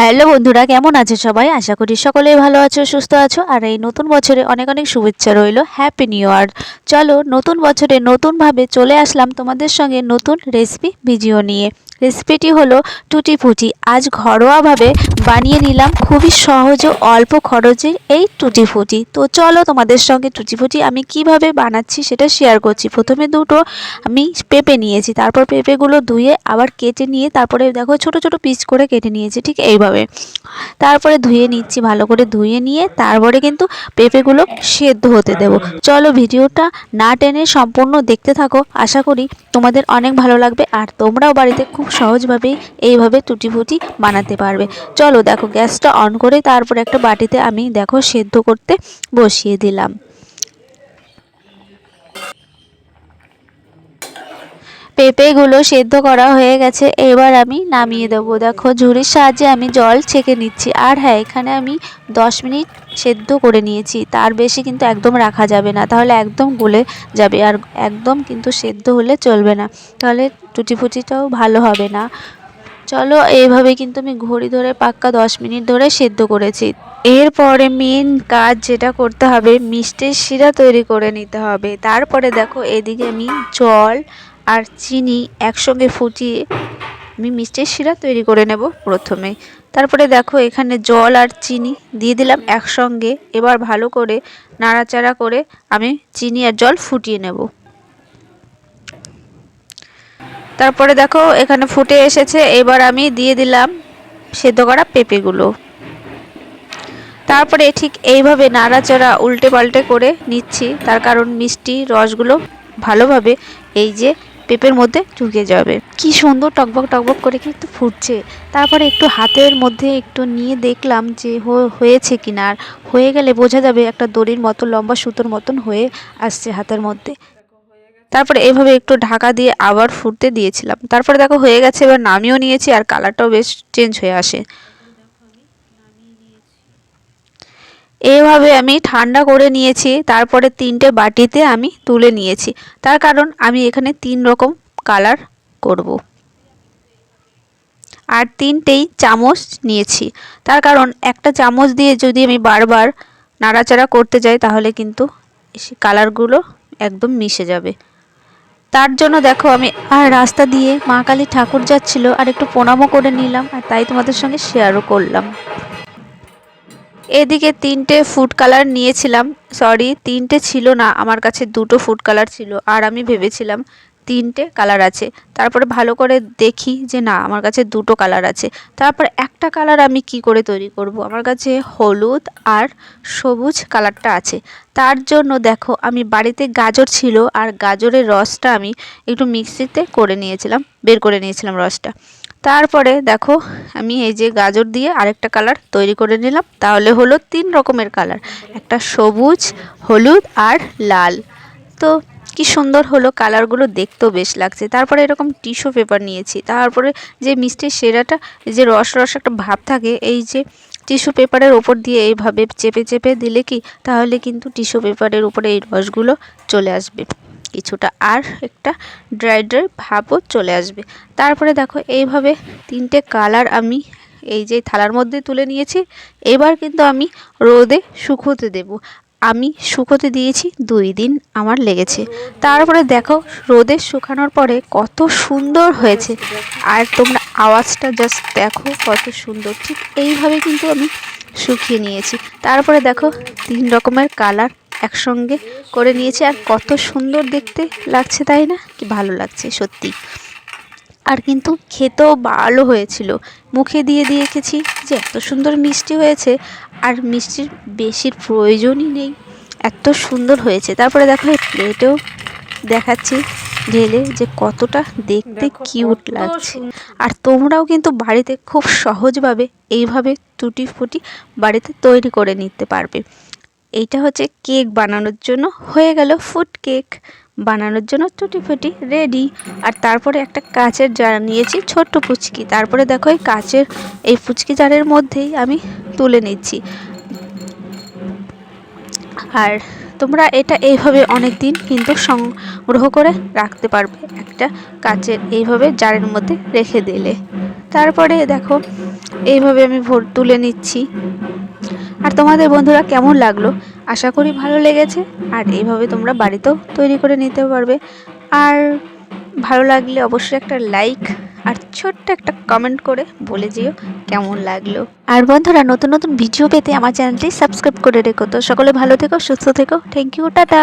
Hello বন্ধুরা, কেমন আছে সবাই? আশা করি সকলেই ভালো আছো, সুস্থ আছো। আর এই নতুন বছরে অনেক অনেক শুভেচ্ছা রইল। হ্যাপি নিউ ইয়ার চলো নতুন বছরে নতুনভাবে চলে আসলাম তোমাদের সঙ্গে নতুন রেসিপি ভিডিও নিয়ে। রেসিপিটি হলো টুটি ফুটি আজ ঘরোয়াভাবে বানিয়ে নিলাম খুবই সহজ ও অল্প খরচে এই টুটি ফুটি তো চলো তোমাদের সঙ্গে টুটি ফুটি আমি কীভাবে বানাচ্ছি সেটা শেয়ার করছি। প্রথমে দুটো আমি পেঁপে নিয়েছি, তারপর পেঁপেগুলো ধুয়ে আবার কেটে নিয়ে তারপরে দেখো ছোট ছোট পিস করে কেটে নিয়েছি ঠিক এইভাবে। তারপরে ধুয়ে নিচ্ছি ভালো করে ধুয়ে নিয়ে তারপরে কিন্তু পেঁপেগুলো সেদ্ধ হতে দেবো। চলো ভিডিওটা না টেনে সম্পূর্ণ দেখতে থাকো। আশা করি তোমাদের অনেক ভালো লাগবে আর তোমরাও বাড়িতে খুব সহজভাবেই এইভাবে টুটি ফুটি বানাতে পারবে। চলো দেখো, গ্যাসটা অন করে তারপর একটা বাটিতে আমি দেখো সেদ্ধ করতে বসিয়ে দিলাম। পেঁপেগুলো সেদ্ধ করা হয়ে গেছে, এবার আমি নামিয়ে দেবো। দেখো, ঝুড়ির সাহায্যে আমি জল ছেঁকে নিচ্ছি। আর হ্যাঁ এখানে আমি দশ মিনিট সেদ্ধ করে নিয়েছি। তার বেশি কিন্তু একদম রাখা যাবে না, তাহলে একদম গলে যাবে আর একদম কিন্তু সেদ্ধ হলে চলবে না। তাহলে টুটি ফুটিটাও ভালো হবে না। চলো, এইভাবে কিন্তু আমি ঘড়ি ধরে পাক্কা দশ মিনিট ধরে সেদ্ধ করেছি। এরপরে মেন কাজ যেটা করতে হবে, মিষ্টির শিরা তৈরি করে নিতে হবে। তারপরে দেখো, এদিকে আমি জল আর চিনি একসঙ্গে ফুটিয়ে আমি মিষ্টির শিরা তৈরি করে নেব প্রথমে। তারপরে দেখো এখানে জল আর চিনি দিয়ে দিলাম একসঙ্গে। এবার ভালো করে নাড়াচাড়া করে আমি চিনি আর জল ফুটিয়ে নেব। তারপরে দেখো এখানে ফুটে এসেছে। এবার আমি দিয়ে দিলাম সেদ্ধ করা পেঁপেগুলো। তারপরে ঠিক এইভাবে নাড়াচাড়া উল্টে পাল্টে করে নিচ্ছি। তার কারণ মিষ্টি রসগুলো ভালোভাবে এই যে পেঁপের মধ্যে ঢুকে যাবে। কি সুন্দর টকবক টকবক করে কিন্তু ফুটছে। তারপরে একটু হাতের মধ্যে একটু নিয়ে দেখলাম যে হয়েছে কিনা। আর হয়ে গেলে বোঝা যাবে একটা দড়ির মতো, লম্বা সুতোর মতন হয়ে আসছে হাতের মধ্যে। তারপরে এভাবে একটু ঢাকা দিয়ে আবার ফুটতে দিয়েছিলাম। তারপরে দেখো হয়ে গেছে, এবার নামিয়েও নিয়েছি আর কালারটাও বেশ চেঞ্জ হয়ে আসে। এভাবে আমি ঠান্ডা করে নিয়েছি, তারপরে তিনটে বাটিতে আমি তুলে নিয়েছি। তার কারণ আমি এখানে তিন রকম কালার করব। আর তিনটেই চামচ নিয়েছি। তার কারণ একটা চামচ দিয়ে যদি আমি বারবার নাড়াচাড়া করতে যাই, তাহলে কিন্তু কালারগুলো একদম মিশে যাবে। তার জন্য দেখো আমি আর রাস্তা দিয়ে মা কালী ঠাকুর যাচ্ছিল, আর একটু প্রণামও করে নিলাম, আর তাই তোমাদের সঙ্গে শেয়ারও করলাম। এদিকে তিনটে ফুড কালার নিয়েছিলাম। সরি তিনটে ছিল না, আমার কাছে দুটো ফুড কালার ছিল। আর আমি ভেবেছিলাম তিনটে কালার আছে। তারপরে ভালো করে দেখি যে না, আমার কাছে দুটো কালার আছে। তারপর একটা কালার আমি কি করে তৈরি করব? আমার কাছে হলুদ আর সবুজ কালারটা আছে। তার জন্য দেখো, আমি বাড়িতে গাজর ছিল আর গাজরের রসটা আমি একটু মিক্সিতে করে নিয়েছিলাম, বের করে নিয়েছিলাম রসটা। তারপরে দেখো, আমি এই যে গাজর দিয়ে আরেকটা কালার তৈরি করে নিলাম। তাহলে হলো তিন রকমের কালার একটা সবুজ, হলুদ আর লাল। তো কি সুন্দর হলো কালারগুলো দেখতেও বেশ লাগছে। তারপরে এরকম টিস্যু পেপার নিয়েছি। তারপরে যে মিষ্টির সেরাটা যে রস রস একটা ভাব থাকে, এই যে টিস্যু পেপারের ওপর দিয়ে এইভাবে চেপে চেপে দিলে কি, তাহলে কিন্তু টিস্যু পেপারের উপরে এই রসগুলো চলে আসবে। কিছুটা আর একটা ড্রাই ড্রাই ভাবও চলে আসবে। তারপরে দেখো, এইভাবে তিনটে কালার আমি এই যে থালার মধ্যে তুলে নিয়েছি। এবার কিন্তু আমি রোদে শুকোতে দেব। আমি শুকোতে দিয়েছি দুই দিন আমার লেগেছে। তারপরে দেখো, রোদে শুকানোর পরে কত সুন্দর হয়েছে। আর তোমরা আওয়াজটা জাস্ট দেখো কত সুন্দর। ঠিক এইভাবে কিন্তু আমি শুকিয়ে নিয়েছি। তারপরে দেখো, তিন রকমের কালার একসঙ্গে করে নিয়েছি। আর কত সুন্দর দেখতে লাগছে তাই না? কি ভালো লাগছে সত্যি। আর কিন্তু খেতেও ভালো হয়েছিল। মুখে দিয়ে দিয়েছি যে এত সুন্দর মিষ্টি হয়েছে আর মিষ্টির বেশির প্রয়োজনই নেই। এত সুন্দর হয়েছে। তারপরে দেখো এই প্লেটেও দেখাচ্ছি ঢেলে যে কতটা দেখতে কিউট লাগছে। আর তোমরাও কিন্তু বাড়িতে খুব সহজভাবে এইভাবে টুটি ফুটি বাড়িতে তৈরি করে নিতে পারবে। এইটা হচ্ছে কেক বানানোর জন্য। হয়ে গেল ফুড কেক। বানানোর জন্য টুটি ফুটি রেডি। আর তারপরে একটা কাচের জার নিয়েছি, ছোট্ট পুচকি। তারপরে দেখো এই কাচের, এই ফুচকি জারের মধ্যেই আমি তুলে নিচ্ছি। আর তোমরা এটা এইভাবে অনেক দিন কিন্তু সংগ্রহ করে রাখতে পারবে একটা কাচের এইভাবে জারের মধ্যে রেখে দিলে। তারপরে দেখো, এইভাবে আমি ভোট তুলে নিচ্ছি। আর তোমাদের বন্ধুরা কেমন লাগল? আশা করি ভালো লেগেছে। আর এইভাবে তোমরা বাড়িতেও তৈরি করে নিতে পারবে। আর ভালো লাগলে অবশ্যই একটা লাইক আর ছোট্ট একটা কমেন্ট করে বলে যেও কেমন লাগল। আর বন্ধুরা, নতুন নতুন ভিডিও পেতে আমার চ্যানেলটি সাবস্ক্রাইব করে রেখো তো। সকলে ভালো থেকো, সুস্থ থেকো। Thank you tata.